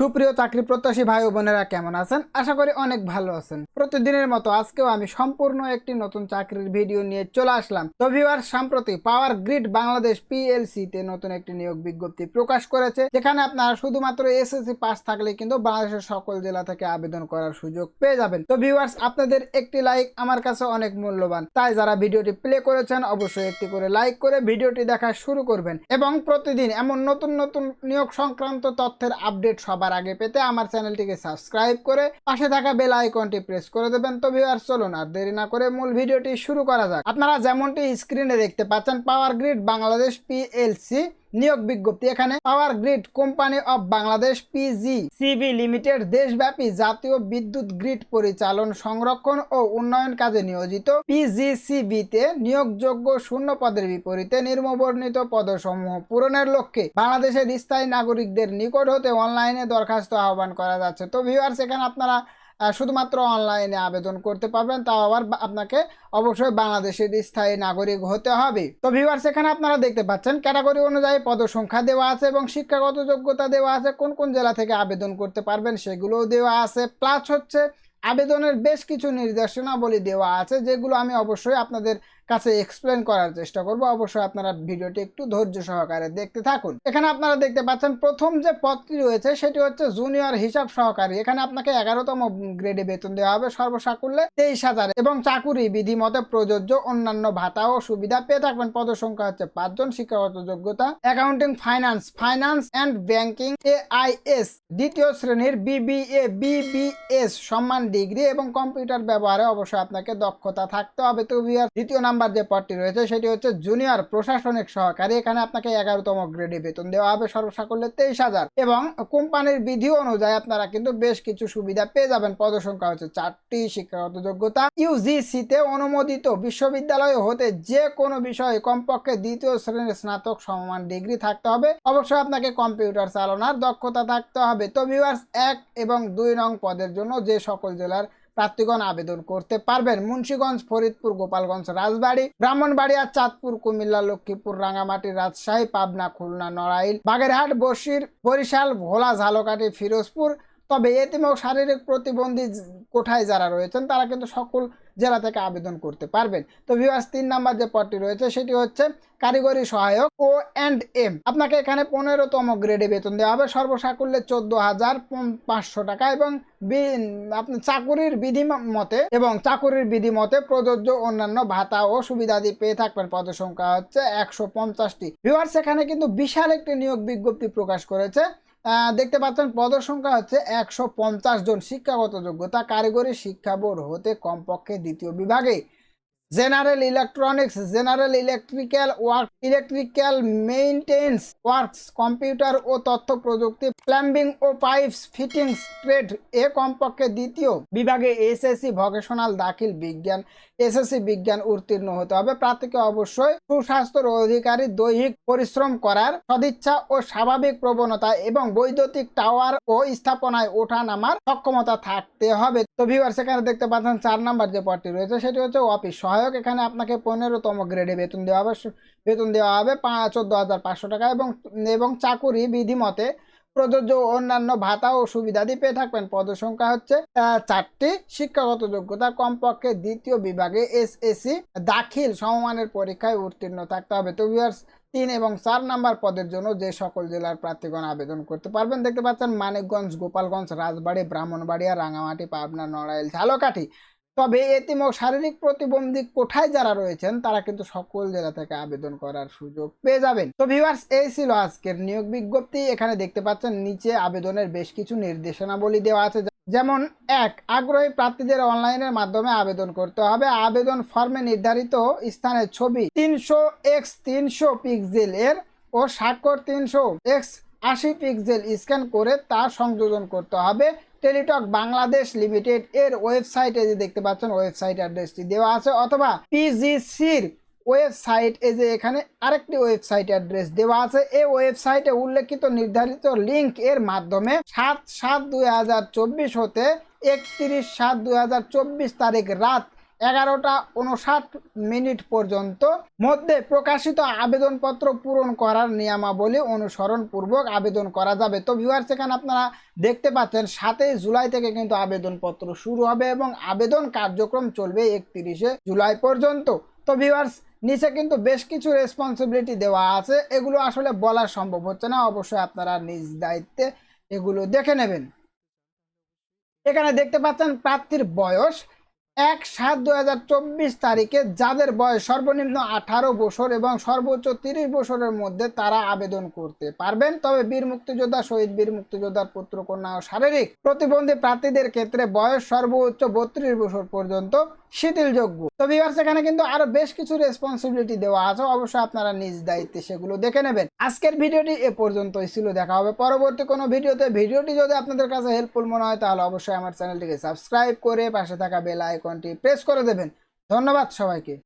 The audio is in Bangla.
সুপ্রিয় চাকরি প্রত্যাশী ভাই বোনেরা কেমন আছেন? আশা করি অনেক ভালো আছেন। প্রতিদিনের মতো আজকেও আমি সম্পূর্ণ একটি নতুন চাকরির ভিডিও নিয়ে চলে আসলাম। তো ভিউয়ার সম্প্রতি পাওয়ার গ্রিড বাংলাদেশ পিএলসি তে নতুন একটি নিয়োগ বিজ্ঞপ্তি প্রকাশ করেছে, যেখানে আপনারা শুধুমাত্র এসএসসি পাস থাকলে কিন্তু বাংলাদেশের সকল জেলা থেকে আবেদন করার সুযোগ পেয়ে যাবেন। তো ভিউয়ার্স আপনাদের একটি লাইক আমার কাছে অনেক মূল্যবান। তাই যারা ভিডিওটি প্লে করেছেন, অবশ্যই একটি করে লাইক করে ভিডিওটি দেখা শুরু করবেন। এবং প্রতিদিন এমন নতুন নতুন নিয়োগ সংক্রান্ত তথ্যের আপডেট সবার আগে পেতে আমার চ্যানেলটিকে সাবস্ক্রাইব করে পাশে থাকা বেল আইকনটি প্রেস করে দেবেন। তো ভিউয়ার্স চলুন আর দেরি না করে মূল ভিডিওটি শুরু করা যাক। আপনারা যেমনটি স্ক্রিনে দেখতে পাচ্ছেন পাওয়ার গ্রিড বাংলাদেশ পিএলসি নিয়োগ বিজ্ঞপ্তি এখানে। Power grid company of Bangladesh PG CB limited দেশব্যাপী জাতীয় বিদ্যুৎ গ্রিড পরিচালন, সংরক্ষণ ও উন্নয়ন কাজে নিয়োজিত পিজিসিবি তে নিয়োগযোগ্য শূন্য পদের বিপরীতে নির্মবর্ণিত পদসমূহ পূরণের লক্ষ্যে বাংলাদেশের স্থায়ী নাগরিকদের নিকট হতে অনলাইনে দরখাস্ত আহ্বান করা যাচ্ছে। তো ভিউয়ার্স এখানে আপনারা শুধুমাত্র অনলাইনে আবেদন করতে পারবেন, তাও আবার আপনাকে অবশ্যই বাংলাদেশের স্থায়ী নাগরিক হতে হবে। তো ভিউয়ার্স এখানে আপনারা দেখতে পাচ্ছেন ক্যাটাগরি অনুযায়ী পদসংখ্যা দেওয়া আছে এবং শিক্ষাগত যোগ্যতা দেওয়া আছে, কোন কোন জেলা থেকে আবেদন করতে পারবেন সেগুলোও দেওয়া আছে। প্লাস হচ্ছে, আবেদনের বেশ কিছু নির্দেশনাবলী দেওয়া আছে, যেগুলো আমি অবশ্যই আপনাদের কাছে এক্সপ্লেন করার চেষ্টা করব। অবশ্যই আপনারা ভিডিওটি একটু ধৈর্য সহকারে দেখতে থাকুন। এখানে আপনারা দেখতে পাচ্ছেন, প্রথম যে পদটি রয়েছে, সেটি হচ্ছে জুনিয়র হিসাব সহকারী। এখানে আপনাকে এগারোতম গ্রেডে বেতন দেওয়া হবে সর্বসাকুল্যে তেইশ হাজার। এবং চাকুরি বিধি মতে প্রযোজ্য অন্যান্য ভাতা ও সুবিধা পেয়ে থাকবেন। পদসংখ্যা হচ্ছে পাঁচজন, শিক্ষাগত যোগ্যতা accounting finance finance and banking এ এস দ্বিতীয় শ্রেণির বিবিএ বিবিএস সম্মান ডিগ্রি এবং কম্পিউটার ব্যবহারে অবশ্যই আপনাকে দক্ষতা থাকতে হবে। তো ভিউয়ার দ্বিতীয় নাম্বার যে পদটি রয়েছে, সেটি হচ্ছে জুনিয়র প্রশাসনিক সহকারী। এখানে আপনাকে এগারোতম গ্রেডে বেতন দেওয়া হবে সর্বসাকুল্যে তেইশ হাজার। এবং কোম্পানির বিধি অনুযায়ী আপনারা কিন্তু বেশ কিছু সুবিধা পেয়ে যাবেন। পদসংখ্যা হচ্ছে চারটি, শিক্ষাগত যোগ্যতা। ইউজিসি তে অনুমোদিত বিশ্ববিদ্যালয় হতে যে কোনো বিষয়ে কমপক্ষে দ্বিতীয় শ্রেণির স্নাতক সমমান ডিগ্রি থাকতে হবে। অবশ্যই আপনাকে কম্পিউটার চালানোর দক্ষতা থাকতে হবে। তো ভিউয়ার্স এক এবং দুই নং পদের জন্য যে সকল জেলার প্রার্থীগণ আবেদন করতে পারবেন। মুন্সীগঞ্জ, ফরিদপুর, গোপালগঞ্জ, রাজবাড়ী, ব্রাহ্মণবাড়িয়া, চাঁদপুর, কুমিল্লা, লক্ষ্মীপুর রাঙামাটি রাজশাহী, পাবনা, খুলনা, নড়াইল, বাগেরহাট, বসির, বরিশাল, ভোলা, ঝালকাঠি, ফিরোজপুর তবে এতিম ও শারীরিক প্রতিবন্ধী কোঠায় যারা রয়েছেন, তারা কিন্তু সকল জেলা থেকে আবেদন করতে পারবেন। তো ভিউয়ার্স তিন নাম্বার যে পদটি রয়েছে, সেটি হচ্ছে কারিগরি সহায়ক ও অ্যান্ড এম। আপনাকে এখানে পনেরোতম গ্রেডে বেতন দেওয়া হবে। সর্বসাকুল্যে চোদ্দ হাজার পাঁচশো টাকা এবং আপনি চাকুরির বিধি মতে এবং চাকুরির বিধি মতে প্রযোজ্য অন্যান্য ভাতা ও সুবিধাদি পেয়ে থাকবেন। পদসংখ্যা হচ্ছে একশো পঞ্চাশটি। ভিউয়ার্স এখানে কিন্তু বিশাল একটি নিয়োগ বিজ্ঞপ্তি প্রকাশ করেছে। দেখতে পাচ্ছেন পদসংখ্যা হচ্ছে একশো পঞ্চাশ জন শিক্ষাগত যোগ্যতা, কারিগরি শিক্ষা বোর্ড হতে কমপক্ষে দ্বিতীয় বিভাগে general electronics general electrical work electrical maintenance works computer ও তথ্য প্রযুক্তি প্লাম্বিং ও পাইপস ফিটিংস ট্রেড এ কমপক্ষে দ্বিতীয়। বিভাগে এসএসসি ভকেশনাল দাখিল বিজ্ঞান, এসএসসি বিজ্ঞান উত্তীর্ণ হতে হবে। প্রার্থীকে অবশ্যই সুস্বাস্থ্যের অধিকারী দৈহিক পরিশ্রম করার সদিচ্ছা ও স্বাভাবিক প্রবণতা এবং বৈদ্যুতিক টাওয়ার ও স্থাপনায় ওঠা নামার সক্ষমতা থাকতে হবে। তো ভিউয়ার সেখানে দেখতে পাচ্ছেন চার নাম্বার যে পদটি রয়েছে, সেটি হচ্ছে অফিস সহায়ক এখানে আপনাকে পনেরোতম গ্রেডে বেতন দেওয়া হবে, বেতন দেওয়া হবে চোদ্দ হাজার পাঁচশো টাকা এবং এবং চাকুরি বিধিমতে প্রযোজ্য অন্যান্য ভাতা ও সুবিধাদি পেয়ে থাকবেন। পদসংখ্যা হচ্ছে চারটি শিক্ষাগত যোগ্যতা, কমপক্ষে দ্বিতীয় বিভাগে এসএসসি দাখিল, সমমানের পরীক্ষায় উত্তীর্ণ থাকতে হবে। তো ভিউয়ার্স তিন এবং চার নাম্বার পদের জন্য যে সকল জেলার প্রার্থীগণ আবেদন করতে পারবেন, দেখতে পাচ্ছেন মানিকগঞ্জ, গোপালগঞ্জ, রাজবাড়ী, ব্রাহ্মণবাড়িয়া, রাঙামাটি, পাবনা, নড়াইল, ঝালকাঠি। তবে এতিম শারীরিক প্রতিবন্ধী কোঠায় যারা রয়েছেন, তারা কিন্তু সকল জেলা থেকে আবেদন করার সুযোগ পেয়ে যাবেন। তো ভিউয়ার্স এই ছিল আজকের নিয়োগ বিজ্ঞপ্তি। এখানে দেখতে পাচ্ছেন, নিচে আবেদনের বেশ কিছু নির্দেশনাবলী দেওয়া আছে। যেমন, এক, আগ্রহী প্রার্থীদের অনলাইনের মাধ্যমে আবেদন করতে হবে। আবেদন ফর্মে নির্ধারিত স্থানের ছবি তিনশো এক্স তিনশো পিক্সেল এর ও স্বাক্ষর তিনশো এক্স আশি পিক্সেল স্ক্যান করে তা সংযোজন করতে হবে। টেলিটক বাংলাদেশ লিমিটেড এর ওয়েবসাইটে যে দেখতে পাচ্ছেন ওয়েবসাইট অ্যাড্রেসটি দেওয়া আছে, অথবা পিজিসির ওয়েবসাইট, এই যে এখানে আরেকটি ওয়েবসাইট অ্যাড্রেস দেওয়া আছে। এই ওয়েবসাইটে উল্লেখিত নির্ধারিত লিঙ্ক এর মাধ্যমে সাত সাত দুই হতে একত্রিশ সাত দুই তারিখ রাত এগারোটা উনষাট মিনিট পর্যন্ত মধ্যে প্রকাশিত আবেদনপত্র পূরণ করার নিয়মাবলী অনুসরণ পূর্বক আবেদন করা যাবে। তো ভিউয়ার্স এখানে আপনারা দেখতে পাচ্ছেন, সাতই জুলাই থেকে কিন্তু আবেদনপত্র শুরু হবে এবং আবেদন কার্যক্রম চলবে একত্রিশে জুলাই পর্যন্ত। তো ভিউয়ার্স নিচে কিন্তু বেশ কিছু রেসপন্সিবিলিটি দেওয়া আছে। এগুলো আসলে বলা সম্ভব হচ্ছে না। অবশ্যই আপনারা নিজ দায়িত্বে এগুলো দেখে নেবেন। এখানে দেখতে পাচ্ছেন প্রার্থীর বয়স। এক সাত দু তারিখে যাদের বয়স সর্বনিম্ন আঠারো বছর এবং সর্বোচ্চ তিরিশ বছরের মধ্যে তারা আবেদন করতে পারবেন। তবে বীর মুক্তিযোদ্ধা, শহীদ বীর মুক্তিযোদ্ধার পুত্র, কন্যা ও শারীরিক প্রতিবন্ধী প্রার্থীদের ক্ষেত্রে বয়স সর্বোচ্চ বত্রিশ বছর পর্যন্ত শিথিলযোগ্য তো ভিউয়ার্স এখানে কিন্তু আরও বেশ কিছু রেসপন্সিবিলিটি দেওয়া আছে। অবশ্যই আপনারা নিজ দায়িত্বে সেগুলো দেখে নেবেন। আজকের ভিডিওটি এ পর্যন্তই ছিল। দেখা হবে পরবর্তী কোনো ভিডিওতে। ভিডিওটি যদি আপনাদের কাছে হেল্পফুল মনে হয়, তাহলে অবশ্যই আমার চ্যানেলটিকে সাবস্ক্রাইব করে পাশে থাকা বেল আইকনটি প্রেস করে দেবেন। ধন্যবাদ সবাইকে।